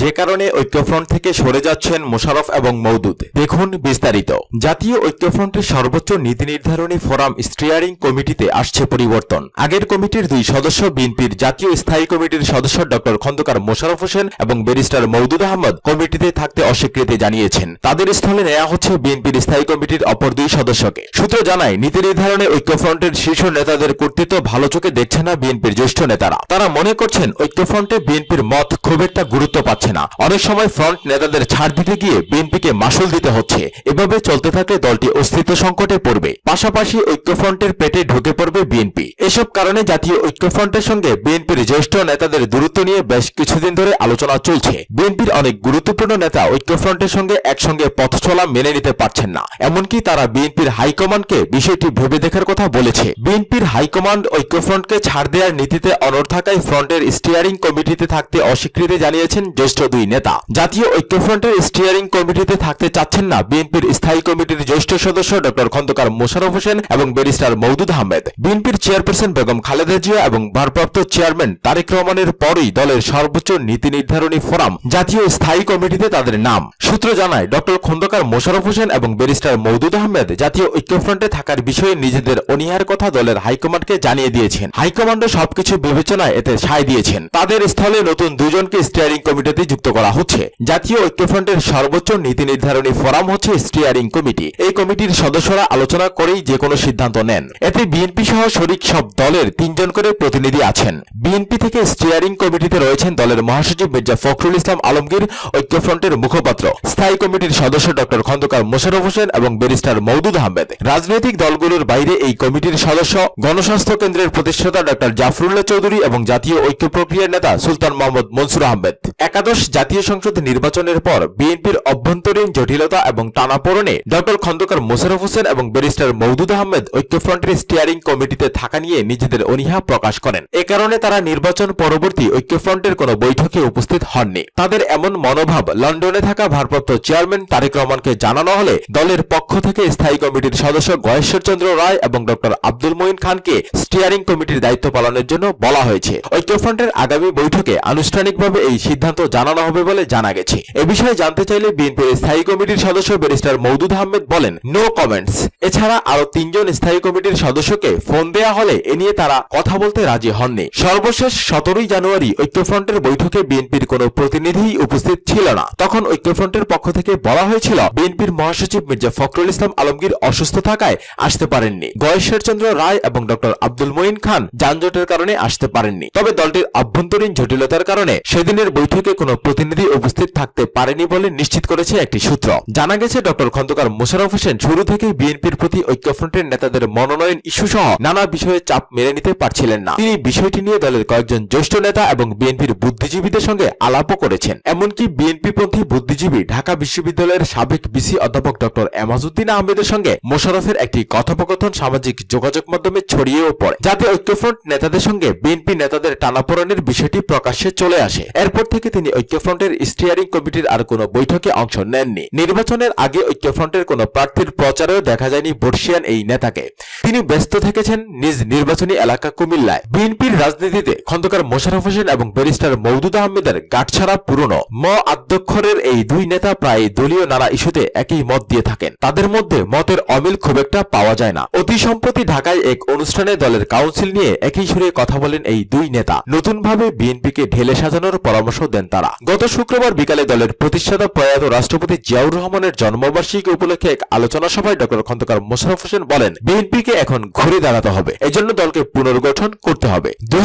যে কারণে ঐক্যফ্রন্ট থেকে সরে যাচ্ছেন মোশারফ এবং মৌদুদ দেখুন বিস্তারিত। জাতীয় ঐক্যফ্রন্টের সর্বোচ্চ নীতি নির্ধারণী ফোরাম স্টিয়ারিং কমিটিতে আসছে পরিবর্তন। আগের কমিটির দুই সদস্য বিএনপির জাতীয় স্থায়ী কমিটির সদস্য ডক্টর খন্দকার মোশারফ হোসেন এবং ব্যারিস্টার মৌদুদ আহমদ কমিটিতে থাকতে অস্বীকৃতি জানিয়েছেন। তাদের স্থলে নেওয়া হচ্ছে বিএনপির স্থায়ী কমিটির অপর দুই সদস্যকে। সূত্র জানায়, নীতি নির্ধারণে ঐক্যফ্রন্টের শীর্ষ নেতাদের কর্তৃত্ব ভালো চোখে দেখছে না বিএনপির জ্যেষ্ঠ নেতারা। তারা মনে করছেন ঐক্যফ্রন্টে বিএনপির মত খুব একটা গুরুত্ব পাচ্ছে না। অনেক সময় ফ্রন্ট নেতাদের ছাড় দিতে গিয়ে বিএনপিকে মাসুল দিতে হচ্ছে। এভাবে চলতে থাকলে দলটি অস্তিত্ব সংকটে পড়বে। পাশাপাশি ঐক্যফ্রন্টের পেটে ঢুকে পড়বে বিএনপি। এসব কারণে জাতীয় ঐক্যফ্রন্টের সঙ্গে বিএনপির জ্যেষ্ঠ নেতাদের দূরত্ব নিয়ে বেশ কিছুদিন ধরে আলোচনা চলছে। বিএনপির অনেক গুরুত্বপূর্ণ নেতা ঐক্যফ্রন্টের সঙ্গে একসঙ্গে পথ চলা মেনে নিতে পারছেন না। এমনকি তারা বিএনপির হাইকমান্ডকে বিষয়টি ভেবে দেখার কথা বলেছে। বিএনপির হাইকমান্ড ঐক্যফ্রন্টকে ছাড় দেওয়ার নীতিতে অনড় থাকায় ফ্রন্টের স্টিয়ারিং কমিটিতে থাকতে অস্বীকৃতি জানিয়েছেন জ্যেষ্ঠ দুই নেতা। জাতীয় ঐক্যফ্রন্টের স্টিয়ারিং কমিটিতে থাকতে চাচ্ছেন না বিএনপির স্থায়ী কমিটির জ্যেষ্ঠ সদস্য ডক্টর খন্দকার মোশারফ হোসেন এবং ব্যারিস্টার মৌদুদ আহমেদ। বিএনপির চেয়ারপারসন বেগম খালেদা জিয়া এবং ভারপ্রাপ্ত চেয়ারম্যান তারেক রহমানের পরই দলের সর্বোচ্চ নীতি নির্ধারণী ফোরাম, জাতীয় স্থায়ী কমিটিতে তাদের নাম। সূত্র জানায় ডক্টর খন্দকার মোশারফ হোসেন এবং ব্যারিস্টার মৌদুদ আহমেদ জাতীয় ঐক্যফ্রন্টে থাকার বিষয়ে নিজেদের অনীহার কথা দলের হাইকমান্ডকে জানিয়ে দিয়েছেন। হাইকমান্ডও সবকিছু বিবেচনায় এতে সায় দিয়েছেন। তাদের স্থলে নতুন দুজনকে স্টিয়ারিং কমিটিতে যুক্ত করা হচ্ছে। জাতীয় ঐক্যফ্রন্টের সর্বোচ্চ নীতি নির্ধারণী ফোরাম হচ্ছে স্টিয়ারিং কমিটি। এই কমিটির সদস্যরা আলোচনা করেই যে কোনো সিদ্ধান্ত নেন। এতে বিএনপি সহ শরিক সব দলের তিনজন করে প্রতিনিধি আছেন। বিএনপি থেকে স্টিয়ারিং কমিটিতে রয়েছেন দলের মহাসচিব মির্জা ফখরুল ইসলাম আলমগীর, ঐক্যফ্রন্টের মুখপাত্র। স্থায়ী কমিটির সদস্য ডক্টর খন্দকার মোশারফ হোসেন এবং ব্যারিস্টার মৌদুদ আহমেদ। রাজনৈতিক দলগুলোর বাইরে এই কমিটির সদস্য, গণস্বাস্থ্য কেন্দ্রের প্রতিষ্ঠাতা ডক্টর জাফরুল্লাহ চৌধুরী এবং জাতীয় ঐক্য প্রক্রিয়ার নেতা সুলতান মোহাম্মদ মনসুর আহমেদ। একাদশ জাতীয় সংসদ নির্বাচনের পর বিএনপির অভ্যন্তরীণ জটিলতা এবং টানাপোড়েনে ডক্টর খন্দকার মোশারফ হোসেন এবং ব্যারিস্টার মৌদুদ আহমেদ ঐক্যফ্রন্টের স্টিয়ারিং কমিটিতে থাকা নিয়ে নিজেদের অনীহা প্রকাশ করেন। এ কারণে তারা নির্বাচন পরবর্তী ঐক্যফ্রন্টের কোনো বৈঠকে উপস্থিত হননি। তাদের এমন মনোভাব লন্ডনে থাকা ভারপ্রাপ্ত চেয়ারম্যান তারেক রহমানকে জানানো হলে দলের পক্ষ থেকে স্থায়ী কমিটির সদস্য গয়েশ্বর চন্দ্র রায় এবং ডক্টর আব্দুল মঈন খানকে স্টিয়ারিং কমিটির দায়িত্ব পালনের জন্য বলা হয়েছে। ঐক্যফ্রন্টের আগামী বৈঠকে আনুষ্ঠানিকভাবে এই সিদ্ধান্ত জানানো হবে বলে জানা গেছে। এ বিষয়ে জানতে চাইলে বিএনপির স্থায়ী কমিটির সদস্য ব্যারিস্টার মৌদুদ আহমেদ বলেন নো কমেন্টস এছাড়া আরও তিনজন স্থায়ী কমিটির সদস্যকে ফোন দেয়া হলে এ নিয়ে তারা কথা বলতে রাজি হননি। সর্বশেষ সতেরোই জানুয়ারি ঐক্যফ্রন্টের বৈঠকে বিএনপির কোনো প্রতিনিধিই উপস্থিত ছিল না। তখন ঐক্যফ্রন্টের পক্ষ থেকে বলা হয়েছিল, বিএনপির মহাসচিব মির্জা ফখরুল ইসলাম আলমগীর অসুস্থ থাকায় আসতে পারেননি। গয়েশ্বর চন্দ্র রায় এবং ডক্টর আব্দুল মঈন খান যানজটের কারণে আসতে পারেননি। তবে দলটির আভ্যন্তরীণ জটিলতার কারণে সেদিনের বৈঠকে কোনো প্রতিনিধি উপস্থিত থাকতে পারেনি বলে নিশ্চিত করেছে একটি সূত্র। জানা গেছে, ডক্টর খন্দকার মোশারফ হোসেন শুরু থেকেই বিএনপির প্রতি ঐক্যফ্রন্টের নেতাদের মনোনয়ন ইস্যু সহ নানা বিষয়ে চাপ মেনে নিতে পারছিলেন না। তিনি বিষয়টি নিয়ে দলের কয়েকজন জ্যেষ্ঠ নেতা এবং বিএনপির বুদ্ধিজীবীদের সঙ্গে আলাপও করেছেন। এমনকি বিএনপি পন্থী বুদ্ধিজীবী ঢাকা বিশ্ববিদ্যালয়ের সাবেক বিসি অধ্যাপক ডক্টর এমাজউদ্দিন আহমেদের সঙ্গে মোশারফের একটি কথোপকথন সামাজিক যোগাযোগ মাধ্যমে ছড়িয়েও পড়ে, যাতে ঐক্যফ্রন্ট নেতাদের সঙ্গে বিএনপি নেতাদের টানাপোড়েনের বিষয়টি প্রকাশ্যে চলে আসে। এরপর থেকে তিনি ঐক্যফ্রন্টের স্টিয়ারিং কমিটির আর কোনো বৈঠকে অংশ নেননি। নির্বাচনের আগে ঐক্যফ্রন্টের কোনো প্রার্থীর প্রচারেও দেখা যায়নি বর্ষিয়ান এই নেতাকে। তিনি ব্যস্ত থেকেছেন নিজ নির্বাচনী এলাকা কুমিল্লায়। বিএনপির রাজনীতিতে খন্দকার মোশারফ হোসেন এবং ব্যারিস্টার মৌদুদ আহমেদের গাঁটছাড়া পুরনো ম আদ্যক্ষরের এই দুই নেতা প্রায় দলীয় নানা ইস্যুতে একই মত দিয়ে থাকেন। তাদের মধ্যে মতের অমিল খুব একটা পাওয়া যায় না। অতি সম্প্রতি ঢাকায় এক অনুষ্ঠানে দলের কাউন্সিল নিয়ে একই সুরে কথা বলেন এই দুই নেতা। নতুনভাবে বিএনপিকে ঢেলে সাজানোর পরামর্শ দেন তারা। গত শুক্রবার বিকালে দলের প্রতিষ্ঠাতা প্রয়াত রাষ্ট্রপতি জিয়াউর রহমানের জন্মবার্ষিকী উপলক্ষে এক আলোচনা সভায় ডক্টর খন্দকার মোশারফ হোসেন বলেন, বিএনপিকে এখন ঘুরে দাঁড়াতে হবে। এজন্য দলকে পুনর্গঠন করতে হবে। দুই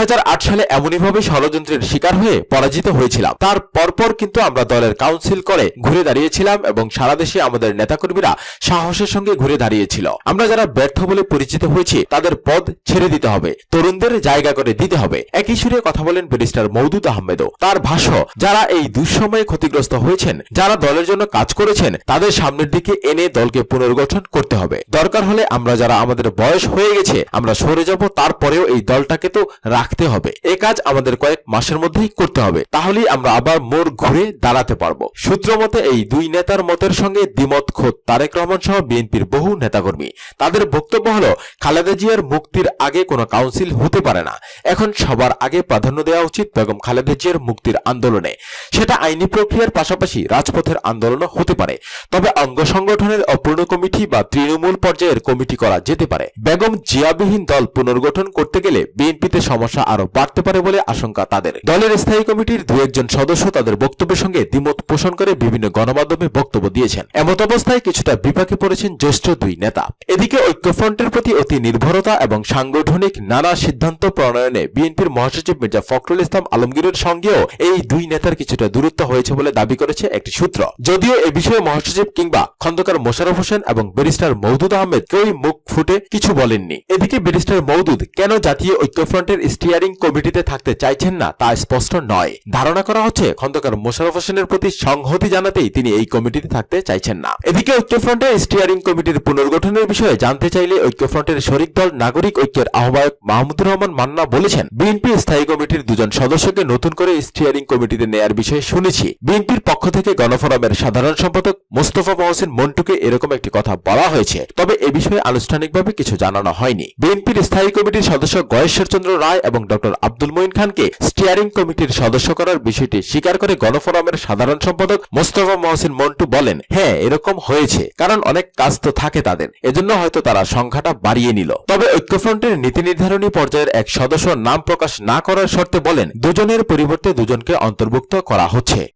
সালে এমনইভাবে ষড়যন্ত্রের শিকার হয়ে পরাজিত হয়েছিলাম। তার পরপর কিন্তু আমরা দলের কাউন্সিল করে ঘুরে দাঁড়িয়েছিলাম এবং সারা দেশে আমাদের নেতাকর্মীরা সাহসের সঙ্গে ঘুরে দাঁড়িয়েছিল। আমরা যারা ব্যর্থ বলে পরিচিত হয়েছি, তাদের পদ ছেড়ে দিতে হবে। তরুণদের জায়গা করে দিতে হবে। একই সুরে কথা বলেন ব্যারিস্টার মৌদুদ আহমেদও। তার ভাষ্য যারা এই দুঃসময়ে ক্ষতিগ্রস্ত হয়েছেন। যারা দলের জন্য কাজ করেছেন, তাদের সামনের দিকে এনে দলকে পুনর্গঠন করতে হবে। দরকার হলে আমরা যারা আমাদের বয়স হয়ে গেছে, আমরা সরে যাব, তারপরেও এই দলটাকে তো রাখতে হবে। এ কাজ আমাদের কয়েক মাসের মধ্যেই করতে হবে। তাহলেই আমরা আবার মোড় ঘুরে দাঁড়াতে পারব। সূত্র মতে এই দুই নেতার মতের সঙ্গে দ্বিমত খোদ তারেক রহমান সহ বিএনপির বহু নেতাকর্মী। তাদের বক্তব্য হলো, খালেদা জিয়ার মুক্তির আগে কোনো কাউন্সিল হতে পারে না। এখন সবার আগে প্রাধান্য দেওয়া উচিত বেগম খালেদা জিয়ার মুক্তির আন্দোলনে। সেটা আইনি প্রক্রিয়ার পাশাপাশি রাজপথের আন্দোলনও হতে পারে। তবে অঙ্গ সংগঠনের অপূর্ণ কমিটি বা তৃণমূল পর্যায়ের কমিটি করা যেতে পারে। বেগম জিয়াবিহীন দল পুনর্গঠন করতে গেলে বিএনপিতে সমস্যা আরও বাড়তে পারে বলে আশঙ্কা তাদের। দলের স্থায়ী কমিটির দু একজন সদস্য তাদের বক্তব্যের সঙ্গে দ্বিমত পোষণ করে বিভিন্ন গণমাধ্যমে বক্তব্য দিয়েছেন। এমত অবস্থায় কিছুটা বিপাকে পড়েছেন জ্যেষ্ঠ দুই নেতা। এদিকে ঐক্যফ্রন্টের প্রতি অতি নির্ভরতা এবং সাংগঠনিক নানা সিদ্ধান্ত প্রণয়নে বিএনপির মহাসচিব মির্জা ফখরুল ইসলাম আলমগীরের সঙ্গেও এই দুই নেতার কিছুটা দূরত্ব হয়েছে বলে দাবি করেছে একটি সূত্র। যদিও এ বিষয়ে মহাসচিব কিংবা খন্দকার মোশারফ হোসেন এবং ব্যারিস্টার মৌদুদ আহমেদ কেউই মুখ ফুটে কিছু বলেননি। এদিকে ব্যারিস্টার মৌদুদ কেন জাতীয় ঐক্যফ্রন্টের স্টিয়ারিং কমিটিতে থাকতে চাইছেন না তা স্পষ্ট নয়। ধারণা করা হচ্ছে খন্দকার মোশারফ হোসেনের প্রতি সংহতি জানাতেই তিনি এই কমিটিতে থাকতে চাইছেন না। এদিকে ঐক্যফ্রন্টের স্টিয়ারিং কমিটির পুনর্গঠনের বিষয়ে জানতে চাইলে ঐক্যফ্রন্টের শরিক দল নাগরিক ঐক্যের আহ্বায়ক মাহমুদুর রহমান মান্না বলেছেন, বিএনপি স্থায়ী কমিটির দুজন সদস্যকে নতুন করে স্টিয়ারিং কমিটিতে নেয়ার বিষয়ে শুনেছি। বিএনপির পক্ষ থেকে গণফোরামের সাধারণ সম্পাদক মোস্তফা মহসিন মন্টুকে এরকম একটি কথা বলা হয়েছে। তবে এ বিষয়ে আনুষ্ঠানিকভাবে কিছু জানানো হয়নি। বিএনপির স্থায়ী কমিটির সদস্য গয়েশ্বর চন্দ্র রায় এবং ডক্টর আব্দুল মঈন খানকে স্টিয়ারিং কমিটির সদস্য করার বিষয়টি স্বীকার করে গণফোরামের সাধারণ সম্পাদক মোস্তফা মহসিন মন্টু বলেন হ্যাঁ এরকম হয়েছে। কারণ অনেক কাজ তো থাকে তাদের। এজন্য হয়তো তারা সংখ্যাটা বাড়িয়ে নিল। তবে ঐক্যফ্রন্টের নীতি নির্ধারণী পর্যায়ের এক সদস্য নাম প্রকাশ না করার শর্তে বলেন, দুজনের পরিবর্তে দুজনকে অন্তর্ভুক্ত করা হচ্ছে।